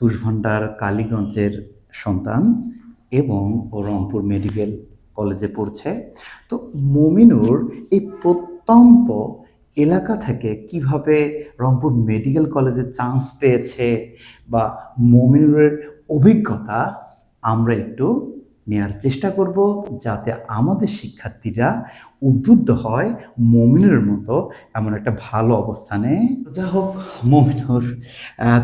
তুষভান্ডার কালীগঞ্জের সন্তান এবং ও রংপুর মেডিকেল কলেজে পড়ছে। তো মমিনুর এই প্রত্যন্ত এলাকা থেকে কীভাবে রংপুর মেডিকেল কলেজে চান্স পেয়েছে বা মমিনুরের অভিজ্ঞতা, আমরা একটু নেয়ার চেষ্টা করব যাতে আমাদের শিক্ষার্থীরা উদ্বুদ্ধ হয় মমিনুরের মতো এমন একটা ভালো অবস্থানে। যা হোক, মমিনুর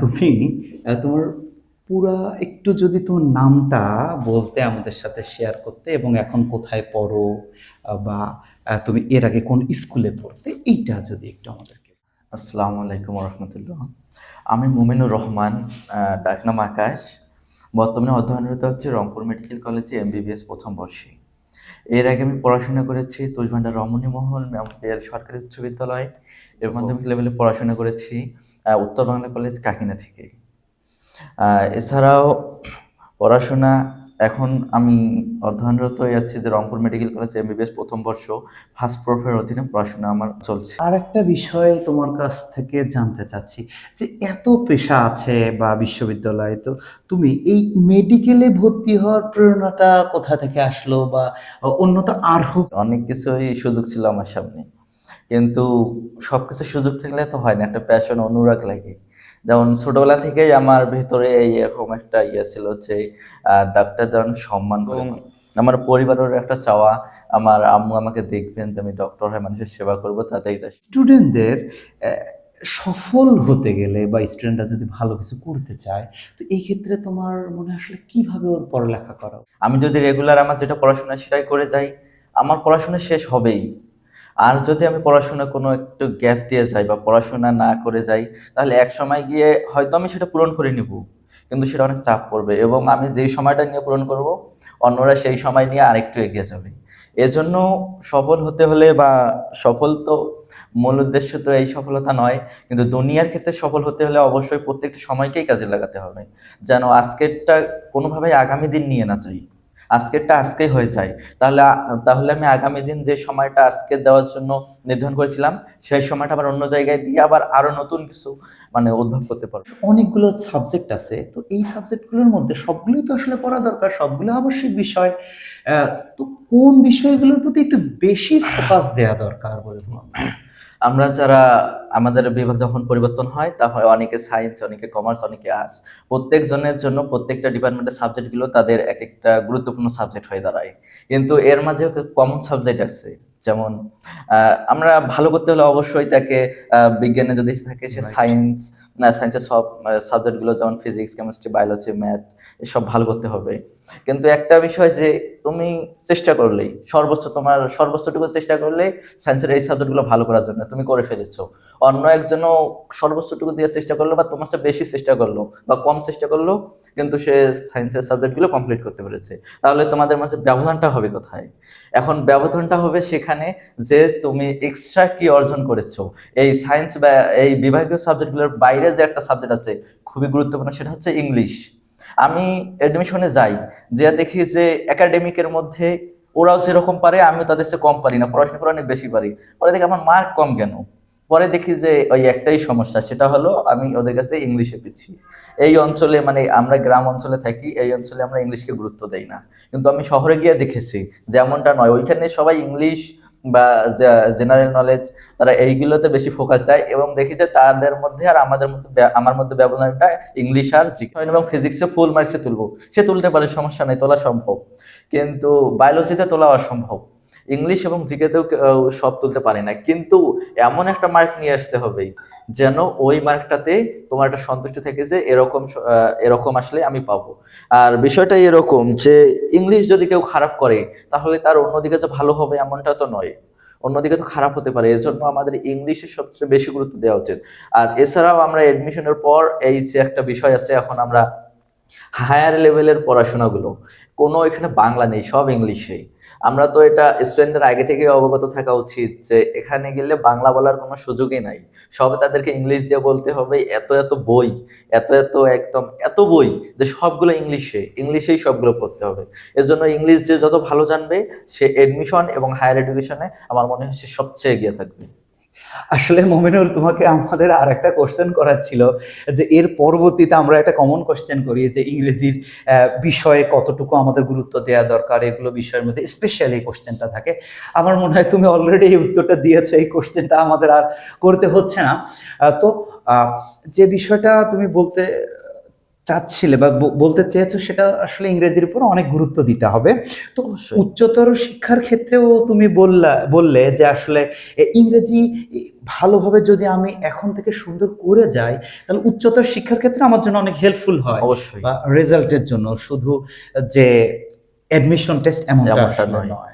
তুমি তোমার পুরা একটু যদি তোমার নামটা বলতে আমাদের সাথে শেয়ার করতে এবং এখন কোথায় পড়ো বা তুমি এর আগে কোন স্কুলে পড়তে, এইটা যদি একটু আমাদেরকে আসসালামু আলাইকুম রহমতুল্লাহ। আমি মুমিনুর রহমান ডাকনাম আকাশ। বর্তমানে অধ্যয়নরত হচ্ছে রংপুর মেডিকেল কলেজে এমবিবিএস প্রথম বর্ষে। এর আগে আমি পড়াশোনা করেছি তুষভান্ডার রমণী মহল মেমোরিয়াল সরকারি উচ্চ বিদ্যালয় এর মাধ্যমিক লেভেলে পড়াশোনা করেছি উত্তর বাংলা কলেজ কাকিনা থেকে এছাড়াও পড়াশোনা এখন আমি অধ্যয়নরত আছি যে রংপুর মেডিকেল কলেজ এমবিবিএস প্রথম বর্ষ ফার্স্ট প্রফের অধীনে পড়াশোনা আমার চলছে। আর একটা বিষয় তোমার কাছ থেকে জানতে চাচ্ছি যে এত পেশা আছে বা বিশ্ববিদ্যালয়ে তো তুমি এই মেডিকেলে ভর্তি হওয়ার প্রেরণাটা কোথা থেকে আসলো বা অন্য তো আরও অনেক কিছুই সুযোগ ছিল আমার সামনে কিন্তু সবকিছু সুযোগ থাকলে তো হয় না একটা প্যাশন অনুরাগ লাগে। যেমন ছোটবেলা থেকেই আমার ভিতরে এই এরকম একটা ইয়ে ছিল যে আহ, ডাক্তারদের সম্মান এবং আমার পরিবারের একটা চাওয়া আমার আম্মু আমাকে দেখবেন যে আমি ডক্টর হয়ে মানুষের সেবা করব তাতেই তাই। স্টুডেন্টদের সফল হতে গেলে বা স্টুডেন্টরা যদি ভালো কিছু করতে চায় তো এই ক্ষেত্রে তোমার মনে আসলে কীভাবে ওর পড়ালেখা করা আমি যদি রেগুলার আমার যেটা পড়াশোনা সেটাই করে যাই আমার পড়াশোনা শেষ হবেই। আর যদি আমি পড়াশোনা কোনো একটু গ্যাপ দিয়ে যাই বা পড়াশোনা না করে যাই, তাহলে এক সময় গিয়ে হয়তো আমি সেটা পূরণ করে নিব। কিন্তু সেটা অনেক চাপ পড়বে এবং আমি যেই সময়টা নিয়ে পূরণ করব, অন্যরা সেই সময় নিয়ে আরেকটু এগিয়ে যাবে। এজন্য সফল হতে হলে বা সফল তো মূল উদ্দেশ্য তো এই সফলতা নয়, কিন্তু দুনিয়ার ক্ষেত্রে সফল হতে হলে অবশ্যই প্রত্যেকটা সময়কেই কাজে লাগাতে হবে। যেন আজকেরটা কোনোভাবেই আগামী দিন নিয়ে না চাই আজকেরটা আজকেই হয়ে যায়। তাহলে তাহলে আমি আগামী দিন যে সময়টা আজকে দেওয়ার জন্য নির্ধারণ করেছিলাম, সেই সময়টা আবার অন্য জায়গায় দিয়ে আবার আরও নতুন কিছু মানে উদ্ভব করতে পারব। অনেকগুলো সাবজেক্ট আছে, তো এই সাবজেক্টগুলোর মধ্যে সবগুলোই তো আসলে পড়া দরকার, সবগুলো আবশ্যিক বিষয়। তো কোন বিষয়গুলোর প্রতি একটু বেশি ফোকাস দেওয়া দরকার বলে তোমার? আমরা যারা আমাদের বিভাগ যখন পরিবর্তন হয় তা হয় অনেকে সায়েন্স অনেকে কমার্স অনেকে আর্টস প্রত্যেক জনের জন্য প্রত্যেকটা ডিপার্টমেন্টের সাবজেক্টগুলো তাদের এক একটা গুরুত্বপূর্ণ সাবজেক্ট হয়ে দাঁড়ায়। কিন্তু এর মাঝেও কমন সাবজেক্ট আছে যেমন আহ, আমরা ভালো করতে হলে অবশ্যই তাকে বিজ্ঞানে যদি থাকে সে সায়েন্স না সায়েন্সের সব সাবজেক্টগুলো যেমন ফিজিক্স কেমিস্ট্রি বায়োলজি ম্যাথ এসব ভালো করতে হবে। কিন্তু একটা বিষয় যে তুমি চেষ্টা করলেই, সর্বোচ্চ তোমার সর্বোচ্চটুকু চেষ্টা করলেই সায়েন্সের এই সাবজেক্টগুলো ভালো করার জন্য তুমি করে ফেলেছো। অন্য একজনও সর্বোচ্চটুকু দিয়ে চেষ্টা করল বা তোমার চেয়ে বেশি চেষ্টা করল বা কম চেষ্টা করল, কিন্তু সে সায়েন্সের সাবজেক্টগুলো কমপ্লিট করতে পেরেছে। তাহলে তোমাদের মাঝে ব্যবধানটা হবে কোথায়? এখন ব্যবধানটা হবে সেখানে যে তুমি এক্সট্রা কি অর্জন করেছ। এই সায়েন্স বা এই বিভাগীয় সাবজেক্টগুলোর বাইরে যে একটা সাবজেক্ট আছে, খুবই গুরুত্বপূর্ণ, সেটা হচ্ছে ইংলিশ আমি এডমিশনে যাই যে দেখি যে একাডেমিকের মধ্যে ওরাও যেরকম পারে, আমিও তাদের চেয়ে কম পারি না, পড়াশোনা করে অনেক বেশি পারি। পরে দেখি আমার মার্ক কম কেন? পরে দেখি যে ওই একটাই সমস্যা, সেটা হলো আমি ওদের কাছে ইংলিশে পিছিয়ে এই অঞ্চলে মানে আমরা গ্রাম অঞ্চলে থাকি, এই অঞ্চলে আমরা ইংলিশকে গুরুত্ব দেই না। কিন্তু আমি শহরে গিয়ে দেখেছি, যেমনটা নয়, ওইখানে সবাই ইংলিশ বা জেনারেল নলেজ তারা এইগুলোতে বেশি ফোকাস দেয় এবং দেখি যে তাদের মধ্যে আর আমাদের মধ্যে আমার মধ্যে ব্যবধানটা ইংলিশ আর জি এবং ফিজিক্সে ফুল মার্কসে তুলবো। সে তুলতে পারে, সমস্যা নেই, তোলা সম্ভব। কিন্তু বায়োলজিতে তোলা অসম্ভব। ইংলিশ এবং জিকেতেও সব তুলতে পারে না। কিন্তু এমন একটা মার্ক নিয়ে আসতে হবে যেন ওই মার্কটাতে তোমার একটা সন্তুষ্ট থেকে যে এরকম এরকম আসলে আমি পাবো। আর বিষয়টা এরকম যে ইংলিশ যদি কেউ খারাপ করে, তাহলে তার অন্যদিকে যে ভালো হবে এমনটা তো নয়। অন্যদিকে তো খারাপ হতে পারে এর জন্য আমাদের ইংলিশে সবচেয়ে বেশি গুরুত্ব দেওয়া উচিত। আর এছাড়াও আমরা এডমিশনের পর এই যে একটা বিষয় আছে, এখন আমরা হায়ার লেভেলের পড়াশোনাগুলো। কোনো এখানে বাংলা নেই, সব ইংলিশে। আমরা তো এটা স্টুডেন্টের আগে থেকে অবগত থাকা উচিত যে এখানে গেলে বাংলা বলার কোনো সুযোগই নাই। সবে তাদেরকে ইংলিশ দিয়ে বলতে হবে, এত এত বই, এত এত একদম এত বই যে সবগুলো ইংলিশে, ইংলিশেই সবগুলো পড়তে হবে। এর জন্য ইংলিশ যে যত ভালো জানবে, সে এডমিশন এবং হায়ার এডুকেশনে আমার মনে হয় সে সবচেয়ে এগিয়ে থাকবে। আসলে মোমেনুর তোমাকে আমাদের আর একটা কোশ্চেন করার ছিল যে এর পরবর্তীতে আমরা একটা কমন কোশ্চেন করি যে ইংরেজির বিষয়ে কতটুকু আমাদের গুরুত্ব দেওয়া দরকার, এগুলো বিষয়ের মধ্যে স্পেশালি এই কোশ্চেনটা থাকে। আমার মনে হয় তুমি অলরেডি এই উত্তরটা দিয়েছ, এই কোশ্চেনটা আমাদের আর করতে হচ্ছে না। তো যে বিষয়টা তুমি বলতে চাচ্ছিলে বা বলতে চেয়েছো সেটা আসলে ইংরেজির উপর অনেক গুরুত্ব দিতে হবে। তো উচ্চতর শিক্ষার ক্ষেত্রেও তুমি বললা বললে যে আসলে ইংরেজি ভালোভাবে যদি আমি এখন থেকে সুন্দর করে যাই তাহলে উচ্চতর শিক্ষার ক্ষেত্রে আমার জন্য অনেক হেল্পফুল হয় অবশ্যই। বা রেজাল্টের জন্য। শুধু যে অ্যাডমিশন টেস্ট এমনটা এমনটা নয়।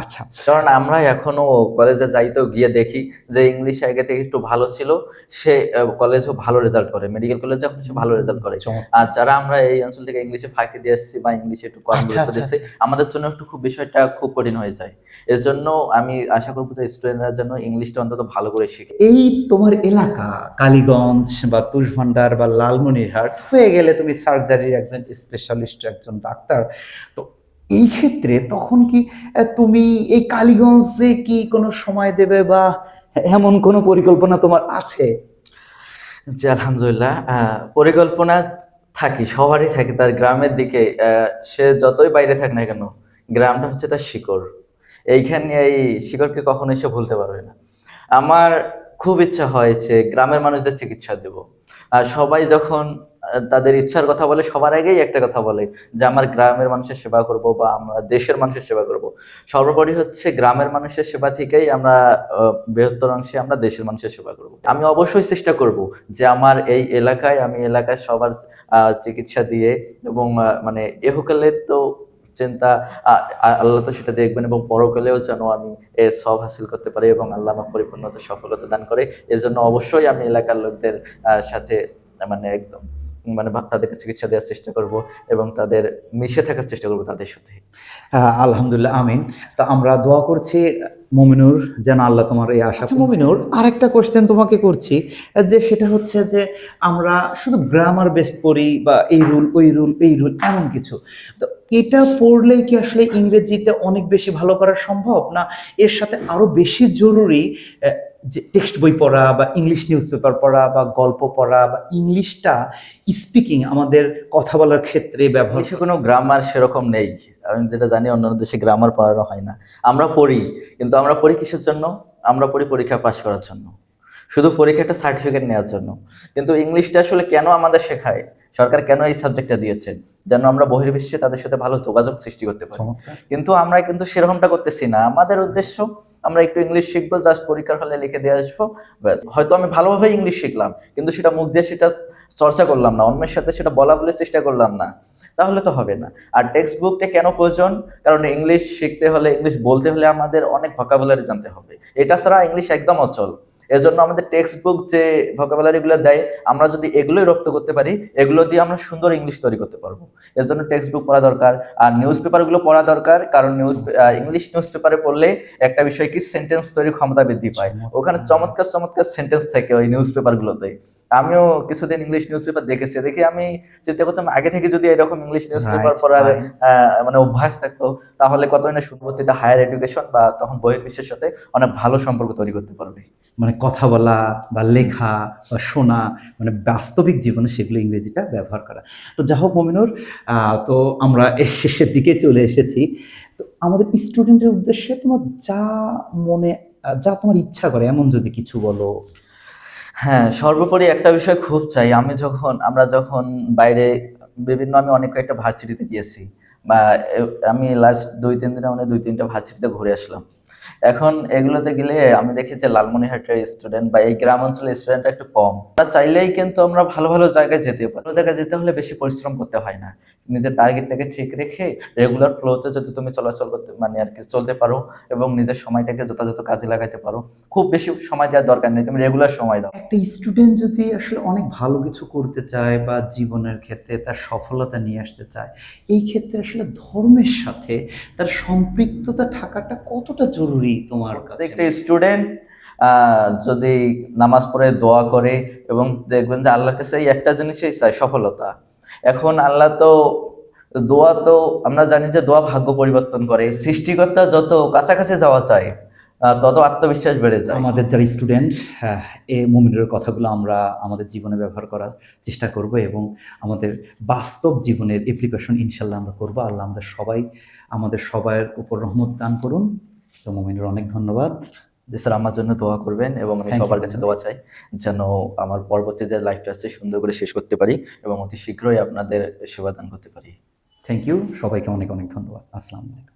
আচ্ছা। কারণ আমরা এখনও কলেজে যাইতেও গিয়ে দেখি যে ইংলিশ আগে থেকে একটু ভালো ছিল সে কলেজেও ভালো রেজাল্ট করে। মেডিকেল কলেজে এখন সে ভালো রেজাল্ট করে। আর যারা আমরা এই অঞ্চল থেকে ইংলিশে ফাঁকি দিয়ে আসছি বা ইংলিশে একটু কম আচ্ছা, গুরুত্ব আচ্ছা, দিচ্ছি আমাদের জন্য একটু খুব বিষয়টা খুব কঠিন হয়ে যায়। এর জন্য আমি আশা করব যে স্টুডেন্টরা যেন ইংলিশটা অন্তত ভালো করে শিখে। এই তোমার এলাকা কালীগঞ্জ বা তুষভান্ডার বা লালমনিরহাট হয়ে গেলে তুমি সার্জারির একজন স্পেশালিস্ট একজন ডাক্তার তো এই ক্ষেত্রে তখন কি তুমি এই কালীগঞ্জে কি কোনো সময় দেবে বা এমন কোনো পরিকল্পনা তোমার আছে? জি, আলহামদুলিল্লাহ। পরিকল্পনা থাকি, সবারই থাকে। তার গ্রামের দিকে সে যতই বাইরে থাক না কেন, গ্রামটা হচ্ছে তার শিকড়। এইখানে এই শিকড়কে কখনোই সে ভুলতে পারবে না। আমার খুব ইচ্ছা হয় যে গ্রামের মানুষদের চিকিৎসা দেব। আর সবাই যখন তাদের ইচ্ছার কথা বলে, সবার আগেই একটা কথা বলে যে, আমার গ্রামের মানুষের সেবা করব বা আমরা দেশের মানুষের সেবা করব। সর্বোপরি হচ্ছে গ্রামের মানুষের সেবা থেকেই আমরা বৃহত্তর অংশে আমরা দেশের মানুষের সেবা করব। আমি অবশ্যই চেষ্টা করব যে, আমার এই এলাকায় আমি এলাকায় সবার চিকিৎসা দিয়ে এবং মানে এহকালে তো চিন্তা আল্লাহ তো সেটা দেখবেন এবং পরকালেও যেন আমি এ সব হাসিল করতে পারি এবং আল্লাহ আমার পরিপূর্ণতা, সফলতা দান করে, এজন্য অবশ্যই আমি এলাকার লোকদের সাথে মানে একদম মানে তাদেরকে চিকিৎসা দেওয়ার চেষ্টা করব এবং তাদের মিশে থাকার চেষ্টা করব তাদের সাথে। হ্যাঁ, আলহামদুলিল্লাহ আমিন। তো আমরা দোয়া করছি মমিনুর যেন আল্লাহ তোমার এই আশা আচ্ছা মমিনুর আরেকটা কোশ্চেন তোমাকে করছি যে সেটা হচ্ছে যে আমরা শুধু গ্রামার বেস্ট পড়ি বা এই রুল ওই রুল এই রুল এমন কিছু। তো এটা পড়লেই কি আসলে ইংরেজিতে অনেক বেশি ভালো করা সম্ভব? না এর সাথে আরও বেশি জরুরি আহ, যে টেক্সট বই পড়া বা ইংলিশ নিউজ পেপার পড়া বা গল্প পড়া বা ইংলিশটা স্পিকিং আমাদের কথা বলার ক্ষেত্রে ব্যবহার কোনো গ্রামার সেরকম নেই। আমি যেটা জানি অন্যান্য দেশে গ্রামার পড়ানো হয় না। আমরা পড়ি কিন্তু আমরা পড়ি কিসের জন্য? আমরা পড়ি পরীক্ষা পাশ করার জন্য। শুধু পরীক্ষাটা সার্টিফিকেট নেওয়ার জন্য। কিন্তু ইংলিশটা আসলে কেন আমাদের শেখায়? সরকার কেন এই সাবজেক্টটা দিয়েছেন যেন আমরা বহির্বিশ্বে তাদের সাথে ভালো যোগাযোগ সৃষ্টি করতে পারি। কিন্তু আমরা কিন্তু সেরকমটা করতেছি না। আমাদের উদ্দেশ্য আমরা একটু ইংলিশ শিখব জাস্ট পরীক্ষার হলে লিখে দিয়ে আসব, ব্যাস। হয়তো আমি ভালোভাবে ইংলিশ শিখলাম, কিন্তু সেটা মুখ দিয়ে সেটা চর্চা করলাম না, অন্যের সাথে সেটা বলা বলে চেষ্টা করলাম না, তাহলে তো হবে না। আর টেক্সট বুকটা কেন প্রয়োজন? কারণ ইংলিশ শিখতে হলে ইংলিশ বলতে হলে আমাদের অনেক ভোকাবুলারি জানতে হবে। এটা ছাড়া ইংলিশ একদম অচল। এজন্য আমাদের টেক্সট বুক যে ভোকাবুলারিগুলো দেয় আমরা যদি এগুলোই রপ্ত করতে পারি এগুলো দিয়ে আমরা সুন্দর ইংলিশ তৈরি করতে পারব। এর জন্য টেক্সট বুক পড়া দরকার আর নিউজ পেপারগুলো পড়া দরকার কারণ নিউজ ইংলিশ নিউজ পেপারে পড়লে একটা বিষয় কি সেন্টেন্স তৈরির ক্ষমতা বৃদ্ধি পায়। ওখানে চমৎকার চমৎকার সেন্টেন্স থাকে ওই নিউজ পেপার গুলোতে। আমিও কিছুদিন ইংলিশ নিউজ পেপার দেখেছি। দেখি আমি চিন্তা করতাম আগে থেকে যদি এরকম ইংলিশ নিউজ পেপার পড়ার মানে অভ্যাস থাকতো তাহলে কতই না সুপত্তিতে হায়ার এডুকেশন বা তখন বইয়ের বহির্বিশ্বের সাথে অনেক ভালো সম্পর্ক তৈরি করতে পারবে। মানে কথা বলা বা লেখা বা শোনা মানে বাস্তবিক জীবনে সেগুলো ইংরেজিটা ব্যবহার করা। তো যা হোক মমিনুর তো আমরা এর শেষের দিকে চলে এসেছি। তো আমাদের স্টুডেন্টের উদ্দেশ্যে তোমার যা মনে যা তোমার ইচ্ছা করে এমন যদি কিছু বলো। হ্যাঁ সর্বোপরি একটা বিষয় খুব চাই। আমি যখন, আমরা যখন বাইরে, বিভিন্ন আমি অনেক কয়েকটা ভার্সিটিতে গিয়েছি বা আমি লাস্ট দুই, তিন দিনে মানে দুই, তিনটা ভার্সিটিতে ঘুরে আসলাম। এখন এগুলোতে গেলে আমি দেখি যে লালমনিরহাটের স্টুডেন্ট বা এই গ্রাম অঞ্চলের স্টুডেন্টটা একটু কম। আমরা চাইলেই কিন্তু আমরা ভালো ভালো জায়গায় যেতে পারি। ভালো জায়গায় যেতে হলে বেশি পরিশ্রম করতে হয় না। নিজের টার্গেটটাকে ঠিক রেখে রেগুলার ফ্লোতে যদি তুমি চলাচল করতে মানে আর কি চলতে পারো এবং নিজের সময়টাকে যথাযথ কাজে লাগাতে পারো, খুব বেশি সময় দেওয়ার দরকার নেই। তুমি রেগুলার সময় দাও। একটা স্টুডেন্ট যদি আসলে অনেক ভালো কিছু করতে চায় বা জীবনের ক্ষেত্রে তার সফলতা নিয়ে আসতে চায়, এই ক্ষেত্রে আসলে ধর্মের সাথে তার সম্পৃক্ততা থাকাটা কতটা জরুরি তোমার কাছে? প্রত্যেকটা স্টুডেন্ট যদি নামাজ পড়ে দোয়া করে এবং দেখবেন যে আল্লাহর কাছে এই একটা জিনিসই চাই সফলতা। এখন আল্লাহ তো দোয়া তো আমরা জানি যে দোয়া ভাগ্য পরিবর্তন করে। সৃষ্টিকর্তা যত কাছাকাছি যাওয়া চায় তত আত্মবিশ্বাস বেড়ে যায়। আমাদের যারা স্টুডেন্ট এ মুমিনের কথাগুলো আমরা আমাদের জীবনে ব্যবহার করার চেষ্টা করব এবং আমাদের বাস্তব জীবনের অ্যাপ্লিকেশন ইনশাল্লাহ আমরা করব। আল্লাহ আমাদের সবাই আমাদের সবার উপর রহমত দান করুন। তো মোমিনের অনেক ধন্যবাদ। যে স্যার আমার জন্য দোয়া করবেন এবং আমি সবার কাছে দোয়া চাই যেন আমার পরবর্তী যে লাইফটা আছে সুন্দর করে শেষ করতে পারি এবং অতি শীঘ্রই আপনাদের সেবা দান করতে পারি। থ্যাংক ইউ সবাইকে অনেক অনেক ধন্যবাদ। আসসালামু আলাইকুম।